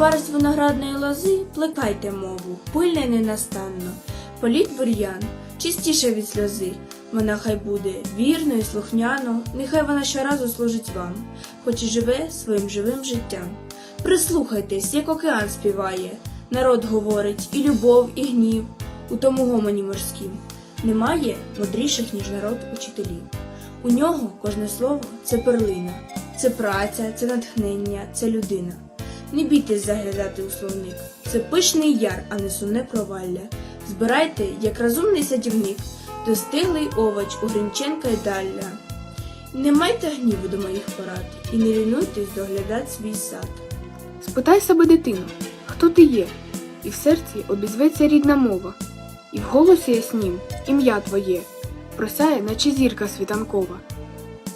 парость виноградної лози, плекайте мову, пильно й ненастанно. Політ бур'ян, чистіше від сльози. Вона хай буде вірною, слухняно, нехай вона щоразу служить вам, хоч і живе своїм живим життям. Прислухайтесь, як океан співає, народ говорить і любов, і гнів у тому гомоні морськім. Немає мудріших, ніж народ учителів. У нього кожне слово це перлина, це праця, це натхнення, це людина. Не бійтесь заглядати у словник. Це пишний яр, а не сумне провалля. Збирайте, як розумний садівник, достиглий овоч у Гринченка й далля. Не майте гніву до моїх порад і не лінуйтесь доглядати свій сад. Спитай себе дитину, хто ти є, і в серці обізветься рідна мова, і в голосі яснім ім'я твоє, просяє, наче зірка світанкова.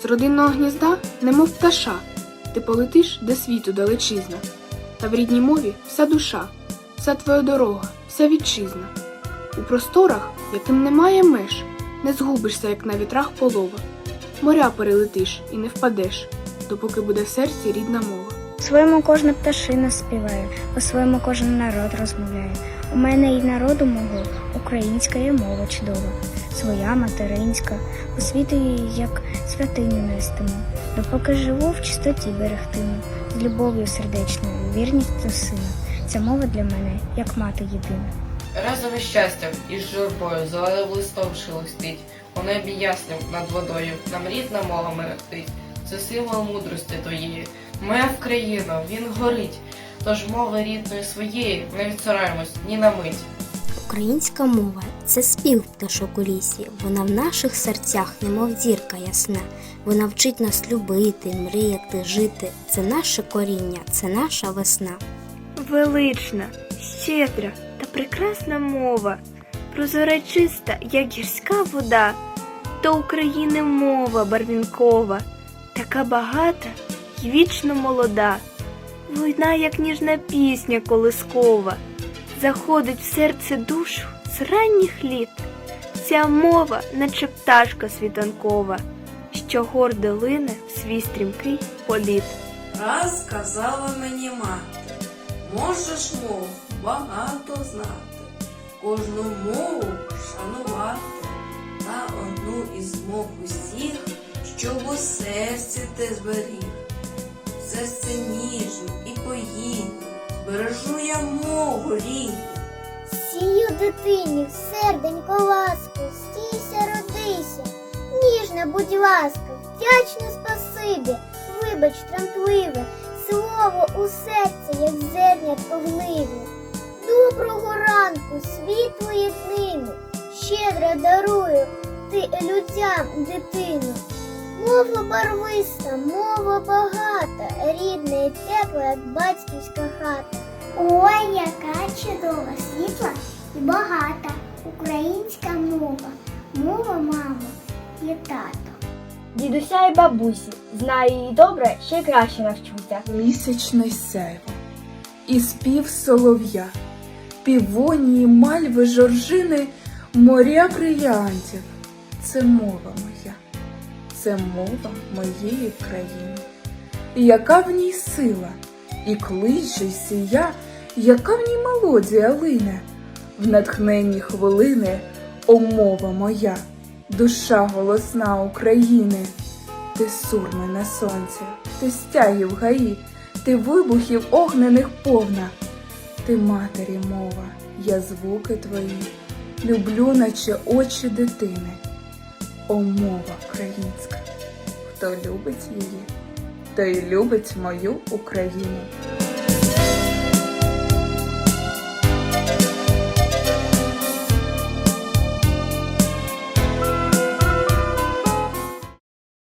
З родинного гнізда, немов пташа, ти полетиш до світу далечизна, та в рідній мові вся душа, вся твоя дорога, вся вітчизна. У просторах, яким немає меж, не згубишся, як на вітрах полова. Моря перелетиш і не впадеш, допоки буде в серці рідна мова. По-своєму кожна пташина співає, по-своєму кожен народ розмовляє. У мене і народу мого українська є мова чудова, своя материнська, у світу її як святиню нестиму, допоки живу в чистоті берегтиму, з любов'ю сердечною, вірністю сина. Ця мова для мене як мати єдина. Разом із щастям із журбою зеленим листом шелестить, у небі ясним над водою, нам рідна мова мерехтить. Це символ мудрості твоєї. Моя Вкраїна, він горить. Тож мови рідної своєї не відцораємось ні на мить. Українська мова це спів пташок у лісі. Вона в наших серцях, немов зірка ясна. Вона вчить нас любити, мріяти, жити. Це наше коріння, це наша весна. Велична, щедра та прекрасна мова, прозора чиста, як гірська вода, то України мова барвінкова, така багата й вічно молода, війна, як ніжна пісня колискова, заходить в серце душу з ранніх літ. Ця мова, наче пташка світанкова, що гордо лине в свій стрімкий політ. Раз сказала мені мати, можеш мову багато знати, кожну мову шанувати, та одну із мов усіх, щоб у серці ти зберіг. Серце ніжне і поїдне, збережу я мову рідну. Сію дитині серденько ласку, стійся, родися, ніжна, будь ласка, вдячне спасибі, вибач трампливе, слово у серце, як зернятко в. Доброго ранку, світлої днини, щедро дарую ти людям дитину. Мова барвиста, мова багата, рідна і тепла, як батьківська хата. Ой, яка чудова, світла і багата українська мова, мова мама і тато. Дідуся і бабусі, знаю її добре, ще й краще навчуся. Місячне сяйво, і спів солов'я, півонії, мальви, жоржини, моря брилянтів. Це мова моя, це мова моєї країни. І яка в ній сила, і кличе, й сія, яка в ній мелодія лине, в натхненні хвилини, о мова моя, душа голосна України. Ти сурми на сонці, ти стягів гаї, ти вибухів огнених повна, ти матері мова, я звуки твої, люблю, наче очі дитини. О, мова українська, хто любить її, той любить мою Україну.